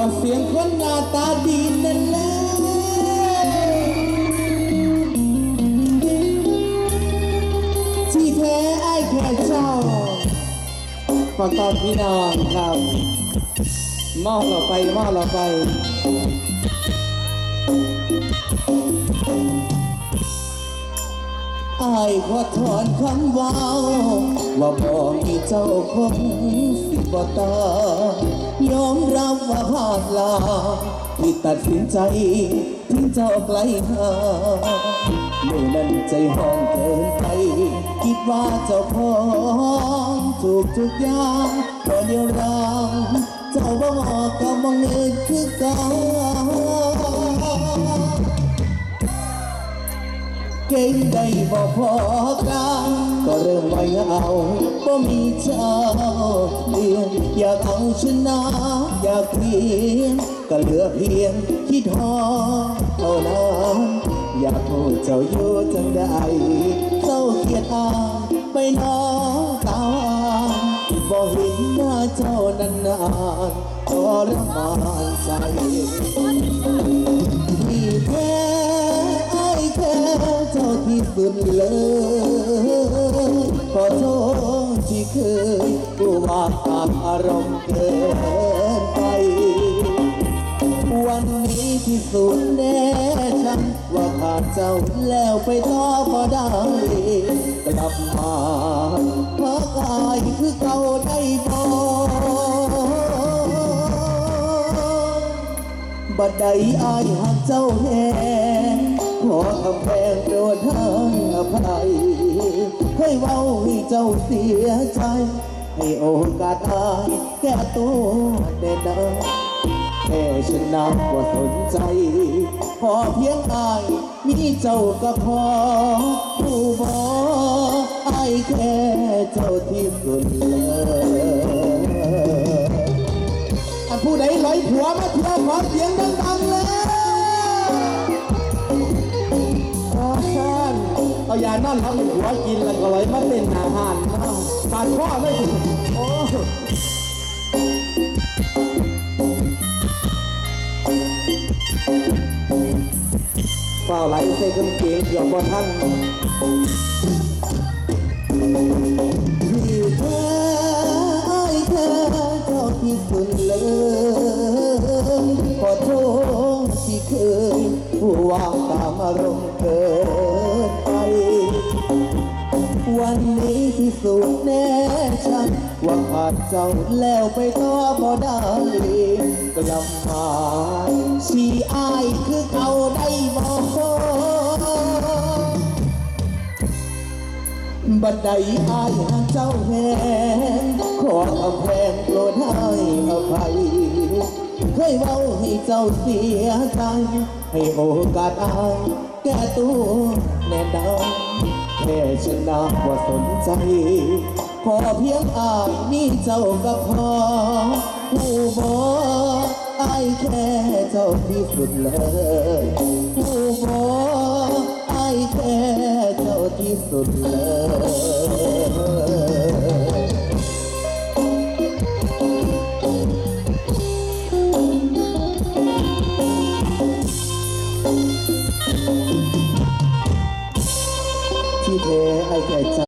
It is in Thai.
อเสียงคนหน้าตาดีนั่นแหละที่แท้ไอ้แค่เจ้าขอตอนพี่น้องครับมอบเราไปมอบเราไปอายขอถอนคำเว่าว่าบ่มีเจ้าคงสิบ่ตายอมาดลาที่ตัดสินใจทิ้งเจ้าไกลห่างเมื่อนั้นใจห้องเกินไป คิดว่าเจ้าพร้อมถูกทุกอย่างพอเดียวรางเจ้าบ่งออกก็มองเงินคือเก่า เก่งได้บ่พอกลางก็เริ่มไว้เอาบ่มีเจ้าเลียนอยากเอาชนะอยากเพียงก็เหลือเพียงคิดฮอเท่านั้นอยากพูดเจ้าอยู่จังได้เจ้าเกียดอายไปนอตาบ่เห็นหน้าเจ้านานๆทรมานใจที่แท้ ที่สุดเลยขอโทษที่เคยกูว่าตามอารมณ์เกินไป วันนี้ที่สุดแน่ฉันว่าขาดเจ้าแล้วไปต่อบ่ได้กลับมาเพราะกายคือเก่าได้บ่บัดใดอายหักเจ้าแห ขอคำแพงโปรดให้อภัยให้เว้าให้เจ้าเสียใจ ให้โอกาสอายแก้ตัวแน่นอนแค่ฉันนับว่าสนใจ พอเพียงอายมีเจ้าก็พอผู้บอกอายแค่เจ้าที่สุดเลยอันผู้ใดร้อยผัวมาเที่ยวขอเสียงดัง เอายานั่นทำให้ผัวกินแล้วก็ร้อยมาเต้นอาหารนะปาดข้อไม่ถึงโอ้เฝ้าไหลใส่กางเกงเกือบบ่ทันที่แท้ไว่างตามอารมณ์เกินไป วันนี้ที่สุดแน่ชัดว่าขาดเจ้าแล้วไปต่อบ่ได้กลับมาสีอายคือเก่าได้บ่บัดใดอายหาเจ้าแหงขอคำแพงโปรดให้อภัย เคยเว้าให้เจ้าเสียใจให้โอกาสอายแก้ตัวแน่นอนแค่ชนะว่าสนใจ ขอเพียงอายมีเจ้าก็พอผู้บอกอายแค่เจ้าที่สุดเลยผู้บอกอายแค่เจ้าที่สุดเลย ให้แก่ใจ